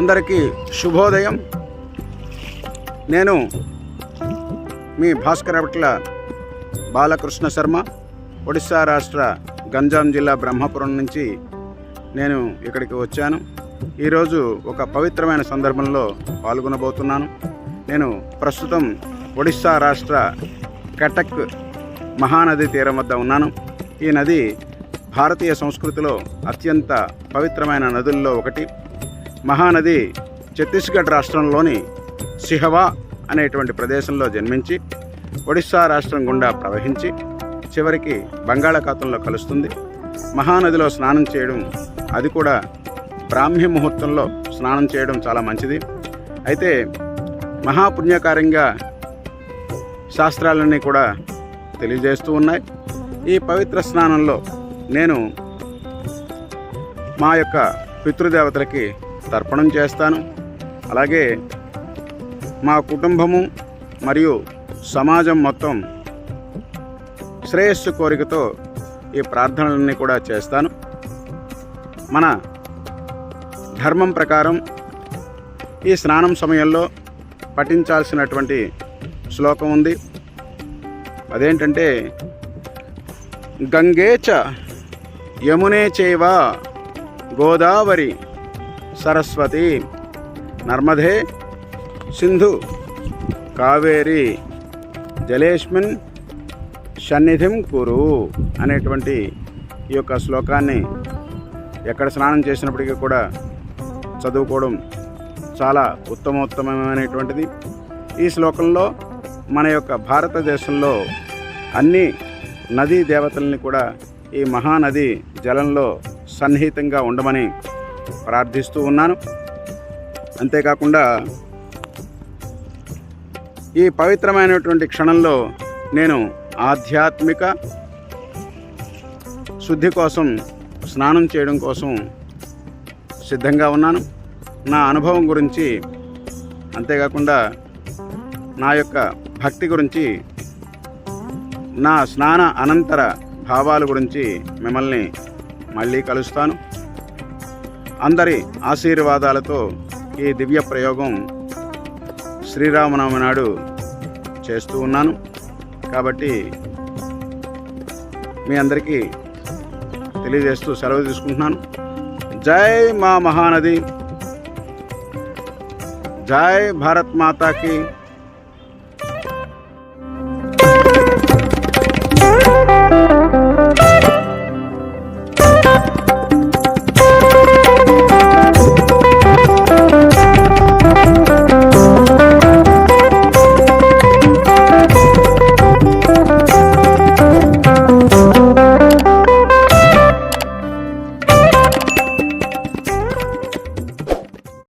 అందరికీ శుభోదయం. నేను మీ భాస్కరపట్ల బాలకృష్ణ శర్మ ఒడిశా రాష్ట్ర గంజాం జిల్లా బ్రహ్మపురం నుంచి నేను ఇక్కడికి వచ్చాను. ఈరోజు ఒక పవిత్రమైన సందర్భంలో పాల్గొనబోతున్నాను. నేను ప్రస్తుతం ఒడిశా రాష్ట్ర కటక్ మహానది తీరం వద్ద ఉన్నాను. ఈ నది భారతీయ సంస్కృతిలో అత్యంత పవిత్రమైన నదుల్లో ఒకటి. మహానది ఛత్తీస్గఢ్ రాష్ట్రంలోని సిహవా అనేటువంటి ప్రదేశంలో జన్మించి ఒడిశా రాష్ట్రం గుండా ప్రవహించి చివరికి బంగాళాఖాతంలో కలుస్తుంది. మహానదిలో స్నానం చేయడం అది కూడా బ్రాహ్మీ ముహూర్తంలో స్నానం చేయడం చాలా మంచిది. అయితే మహాపుణ్యకార్యంగా శాస్త్రాలన్నీ కూడా తెలియజేస్తూ ఉన్నాయి. ఈ పవిత్ర స్నానంలో నేను మా యొక్క పితృదేవతలకి తర్పణం చేస్తాను. అలాగే మా కుటుంబము మరియు సమాజం మొత్తం శ్రేయస్సు కోరికతో ఈ ప్రార్థనలన్నీ కూడా చేస్తాను. మన ధర్మం ప్రకారం ఈ స్నానం సమయంలో పఠించాల్సినటువంటి శ్లోకం ఉంది. అదేంటంటే గంగేచ యమునే చైవ గోదావరి సరస్వతి నర్మదే సింధు కావేరి జలేష్మిన్ సన్నిధిం కురు అనేటువంటి ఈ యొక్క శ్లోకాన్ని ఎక్కడ స్నానం చేసినప్పటికీ కూడా చదువుకోవడం చాలా ఉత్తమోత్తమైనటువంటిది ఈ శ్లోకంలో మన యొక్క భారతదేశంలో అన్ని నదీ దేవతల్ని కూడా ఈ మహానది జలంలో సన్నిహితంగా ఉండమని ప్రార్థిస్తూ ఉన్నాను. అంతేకాకుండా ఈ పవిత్రమైనటువంటి క్షణంలో నేను ఆధ్యాత్మిక శుద్ధి కోసం స్నానం చేయడం కోసం సిద్ధంగా ఉన్నాను. నా అనుభవం గురించి అంతేకాకుండా నా యొక్క భక్తి గురించి నా స్నాన అనంతర భావాల గురించి మిమ్మల్ని మళ్ళీ కలుస్తాను. అందరి ఆశీర్వాదాలతో ఈ దివ్య ప్రయోగం శ్రీరామనవమి నాడు చేస్తూ ఉన్నాను. కాబట్టి మీ అందరికీ తెలియజేస్తూ సెలవు తీసుకుంటున్నాను. జై మా మహానది. జై భారత్ మాతాకి.